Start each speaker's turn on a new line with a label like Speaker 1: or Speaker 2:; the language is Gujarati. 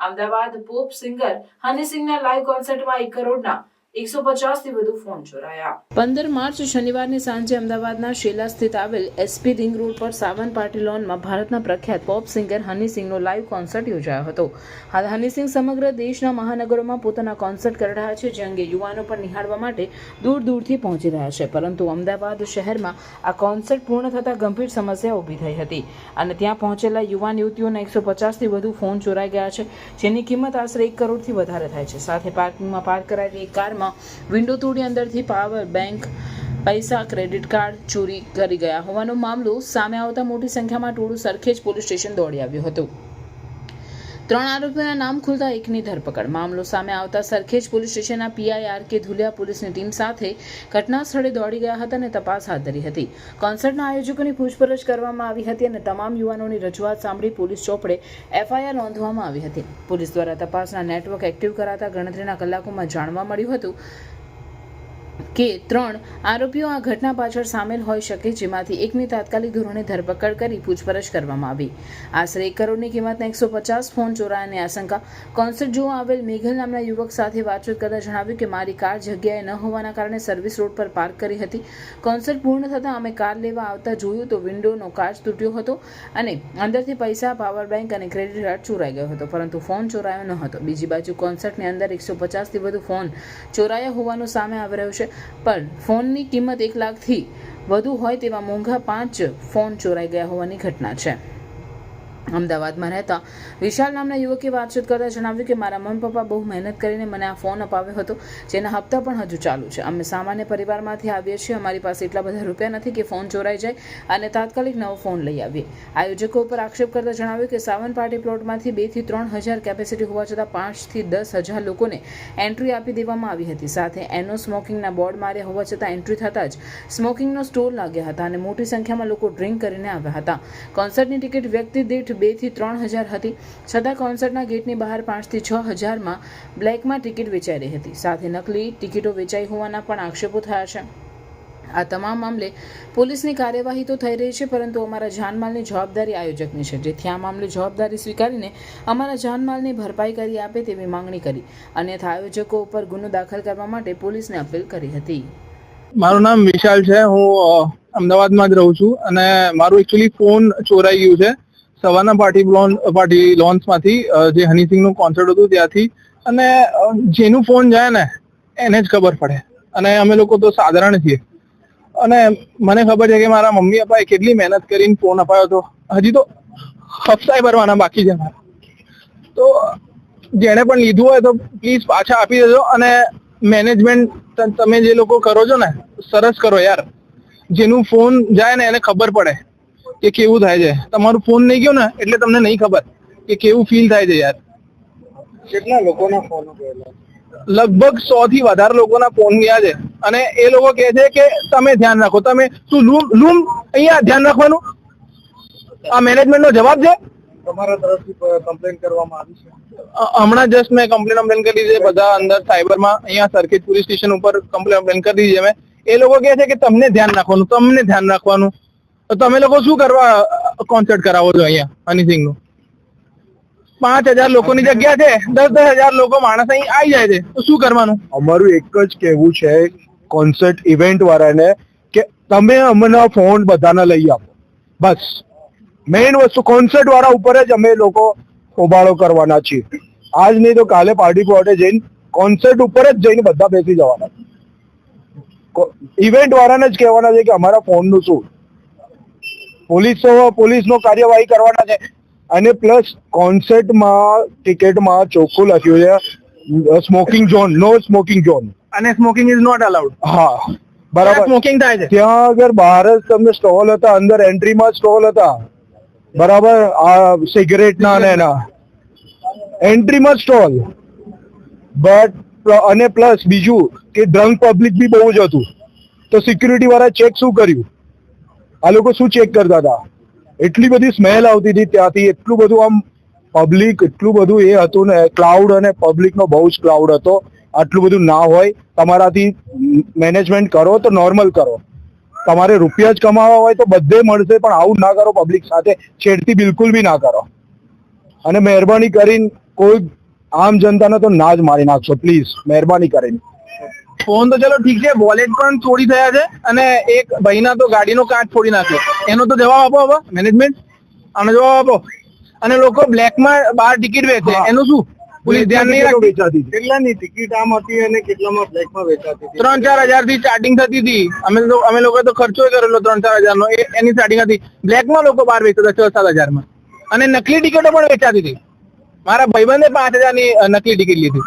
Speaker 1: અમદાવાદ પોપ સિંગર હની સિંગના લાઈવ કોન્સર્ટમાં એક કરોડના એકસો પચાસથી વધુ ફોન ચોરાયા. પંદર માર્ચ શનિવારની સાંજે અમદાવાદના શેલા સ્થિત આવેલ એસપી રિંગ રોડ પર સાવન પાર્ટી લોનમાં ભારતના પ્રખ્યાત પોપ સિંગર હની સિંગનો લાઈવ કોન્સર્ટ યોજાયો હતો. હાલ હની સિંગ સમગ્ર દેશના મહાનગરોમાં પોતાના કોન્સર્ટ કરી રહ્યા છે, જે અંગે યુવાનો પર નિહાળવા માટે દૂર દૂરથી પહોંચી રહ્યા છે. પરંતુ અમદાવાદ શહેરમાં આ કોન્સર્ટ પૂર્ણ થતાં ગંભીર સમસ્યા ઊભી થઈ હતી અને ત્યાં પહોંચેલા યુવાન યુવતીઓના એકસો પચાસથી વધુ ફોન ચોરાઈ ગયા છે, જેની કિંમત આશરે એક કરોડથી વધારે થાય છે. સાથે પાર્કિંગમાં પાર્ક કરાયેલી એક કારમાં વિન્ડો તોડી અંદરથી પાવર બેંક, પૈસા, ક્રેડિટ કાર્ડ ચોરી કરી ગયા હોવાનો મામલો સામે આવતા મોટી સંખ્યામાં ટોળું સરખેજ પોલીસ સ્ટેશન દોડી આવ્યું હતું. ત્રણ આરોપીઓના નામ ખુલતા એકની ધરપકડ. મામલો સામે આવતા સરખેજ પોલીસ સ્ટેશનના પીઆઈઆર કે ધુલિયા પોલીસની ટીમ સાથે ઘટના સ્થળે દોડી ગયા હતા અને તપાસ હાથ ધરી હતી. કોન્સર્ટના આયોજકોની પૂછપરછ કરવામાં આવી હતી અને તમામ યુવાનોની રજૂઆત સાંભળી પોલીસ ચોપડે એફઆઈઆર નોંધવામાં આવી હતી. પોલીસ દ્વારા તપાસના નેટવર્ક એક્ટિવ કરાતા ગણતરીના કલાકોમાં જાણવા મળ્યું હતું કે ત્રણ આરોપીઓ આ ઘટના પાછળ સામેલ હોઈ શકે જેમાંથી એકની તાત્કાલિક ધોરણે ધરપકડ કરી પૂછપરછ કરવામાં આવી. આશરે એક કરોડની કિંમતના એકસો પચાસ ફોન ચોરાયાની આશંકા. કોન્સર્ટ જોવા આવેલ મેઘલ નામના યુવક સાથે વાતચીત કરતા જણાવ્યું કે, મારી કાર જગ્યાએ ન હોવાના કારણે સર્વિસ રોડ પર પાર્ક કરી હતી. કોન્સર્ટ પૂર્ણ થતાં અમે કાર લેવા આવતા જોયું તો વિન્ડોનો કાચ તૂટ્યો હતો અને અંદરથી પૈસા, પાવર બેંક અને ક્રેડિટ કાર્ડ ચોરાઈ ગયો હતો. પરંતુ ફોન ચોરાયો ન હતો. બીજી બાજુ કોન્સર્ટની અંદર એકસો પચાસથી વધુ ફોન ચોરાયા હોવાનું સામે આવી રહ્યું છે. પણ ફોનની કિંમત એક લાખથી વધુ હોય તેવા મોંઘા પાંચ ફોન ચોરાઈ ગયા હોવાની ઘટના છે. અમદાવાદમાં રહેતા વિશાલ નામના યુવકે વાતચીત કરતા જણાવ્યું કે, મારા મમ્મી પપ્પા બહુ મહેનત કરીને મને આ ફોન અપાવ્યો હતો, જેના હપ્તા પણ હજુ ચાલુ છે. અમે સામાન્ય પરિવારમાંથી આવીએ છીએ. અમારી પાસે એટલા બધા રૂપિયા નથી કે ફોન ચોરાઈ જાય અને તાત્કાલિક નવો ફોન લઈ આવીએ. આયોજકો ઉપર આક્ષેપ કરતા જણાવ્યું કે, સાવન પાર્ટી પ્લોટમાંથી બેથી ત્રણ હજાર કેપેસિટી હોવા છતાં પાંચથી દસ હજાર લોકોને એન્ટ્રી આપી દેવામાં આવી હતી. સાથે એનો સ્મોકિંગના બોર્ડ માર્યા હોવા છતાં એન્ટ્રી થતાં જ સ્મોકિંગનો સ્ટોલ લાગ્યા હતા અને મોટી સંખ્યામાં લોકો ડ્રિંક કરીને આવ્યા હતા. કોન્સર્ટની ટિકિટ વ્યક્તિ દીઠ બેથી ત્રણ હજાર હતી. છતાં કોન્સર્ટના ગેટની બહાર પાંચથી છ હજારમાં બ્લેકમાં ટિકિટ વેચાઈ રહી હતી. સાથે નકલી ટિકિટો વેચાઈ હોવાના પણ આક્ષેપો થયા છે. આ તમામ મામલે પોલીસની કાર્યવાહી તો થઈ રહી છે, પરંતુ અમારા જાનમાલની જવાબદારી આયોજકની છે. જેથી આ મામલે જવાબદારી સ્વીકારીને અમારા જાનમાલની ભરપાઈ કરી આપે તેવી માંગણી કરી. અન્યથા આયોજકો ઉપર ગુનો દાખલ કરવા માટે પોલીસને અપીલ કરી હતી.
Speaker 2: મારું નામ વિશાલ છે. હું અમદાવાદમાં જ રહું છું અને મારું એકચ્યુઅલી ફોન ચોરાઈ ગયું છે. સવારના પાર્ટી લોન પાર્ટી લોન્સમાંથી જે હનીસિંગનું કોન્સર્ટ હતું ત્યાંથી. અને જેનું ફોન જાય ને, એને જ ખબર પડે. અને અમે લોકો તો સાધારણ છીએ. અને મને ખબર છે કે મારા મમ્મી પપ્પાએ કેટલી મહેનત કરીને ફોન અપાયો હતો. હજી તો હપ્તાય ભરવાના બાકી છે મારા. તો, જેણે પણ લીધું હોય તો પ્લીઝ પાછા આપી દેજો. અને મેનેજમેન્ટ તમે જે લોકો કરો છો ને, સરસ કરો યાર. જેનું ફોન જાય ને, એને ખબર પડે. કે કેવું થાય છે? તમારું ફોન નહીં ગયો ને એટલે તમને નહીં ખબર કે કેવું ફીલ થાય છે યાર.
Speaker 3: કેટલા લોકોના ફોન
Speaker 2: લગભગ સો થી વધારે લોકોના ફોન ગયા છે. અને એ લોકો કહે છે કે તમે ધ્યાન રાખો. તમે શું લૂમ લૂમ અહીંયા ધ્યાન રાખવાનું? આ મેનેજમેન્ટ નો જવાબ છે?
Speaker 3: તમારા તરફથી કમ્પ્લેન કરવામાં આવી છે.
Speaker 2: હમણાં જસ્ટ મેં કમ્પ્લેન કમ્પ્લેન કરી છે. બધા અંદર સાયબરમાં અહીંયા સર્કિટ પોલીસ સ્ટેશન ઉપર કમ્પ્લેન કમ્પ્લેન કરી દીધી છે મેં. એ લોકો કહે છે કે તમને ધ્યાન રાખવાનું તમને ધ્યાન રાખવાનું. તો તમે લોકો શું કરવા કોન્સર્ટ કરાવો છો અહીંયા હનીસિંગનું પાંચ હજાર લોકોની જગ્યા છે દસ દસ હજાર લોકો માણસ અહીં આવી જાય છે તો શું કરવાનું?
Speaker 3: અમારું એક જ કહેવું છે કોન્સર્ટ ઇવેન્ટ વાળાને કે તમે અમને ફોન બધાને લઈ આપો. બસ. મેઇન વસ્તુ કોન્સર્ટ વાળા ઉપર જ અમે લોકો હોબાળો કરવાના છીએ. આજ નહીં તો કાલે પાર્ટી પ્લોટે જઈને કોન્સર્ટ ઉપર જ જઈને બધા બેસી જવાના. ઇવેન્ટ વાળાને જ કહેવાના છે કે અમારા ફોનનું શું? પોલીસ પોલીસનો કાર્યવાહી કરવાના છે. અને પ્લસ કોન્સર્ટમાં ટિકિટમાં ચોખ્ખું લખ્યું છે. Smoking zone no smoking zone.
Speaker 2: અને સ્મોકિંગ ઇઝ નોટ અલાઉડ?
Speaker 3: હા બરાબર.
Speaker 2: સ્મોકિંગ થાય છે.
Speaker 3: ત્યાં આગળ બહાર જ તમને સ્ટોલ હતા અંદર એન્ટ્રીમાં સ્ટોલ હતા. બરાબર આ સિગરેટના અને એના. એન્ટ્રીમાં સ્ટોલ. બટ અને પ્લસ બીજું કે ડ્રંક પબ્લિક બી બહુ જ હતું. તો સિક્યુરિટી વાળા ચેક શું કર્યું? આ લોકો શું ચેક કરતા હતા? એટલી બધી સ્મેલ આવતી હતી ત્યાંથી, એટલું બધું આમ પબ્લિક એટલું બધું એ હતું ને ક્લાઉડ અને પબ્લિકનો બહુ જ ક્લાઉડ હતો. આટલું બધું ના હોય. તમારાથી મેનેજમેન્ટ કરો તો નોર્મલ કરો. તમારે રૂપિયા જ કમાવા હોય તો બધે મળશે, પણ આવું ના કરો પબ્લિક સાથે. છેડતી બિલકુલ બી ના કરો. અને મહેરબાની કરીને કોઈ આમ જનતાને તો ના જ મારી નાખશો. પ્લીઝ મહેરબાની કરીને.
Speaker 2: ફોન તો ચલો ઠીક છે વોલેટ પણ ચોરી થયા છે અને એક ભાઈના તો ગાડીનો કાચ ફોડી નાખ્યો. એનો તો જવાબ આપો હવે મેનેજમેન્ટ આનો જવાબ આપો. અને લોકો બ્લેકમાં બહાર ટિકિટ વેચે. એનું શું? પોલીસ ધ્યાન નહીં રાખતી?
Speaker 3: વેચાતી
Speaker 4: કેટલાની ટિકિટ આમ હતી અને કેટલામાં બ્લેકમાં વેચાતી હતી?
Speaker 2: ત્રણ ચાર હજારથી સ્ટાર્ટિંગ થતી હતી. અમે તો અમે લોકો તો ખર્ચો કરેલો ત્રણ ચાર હજાર નો એની સ્ટાર્ટિંગ હતી. બ્લેકમાં લોકો બહાર વેચતા હતા છ સાત હજારમાં અને નકલી ટિકિટો પણ વેચાતી હતી. મારા ભાઈબંધે પાંચ હજારની નકલી ટિકિટ લીધી.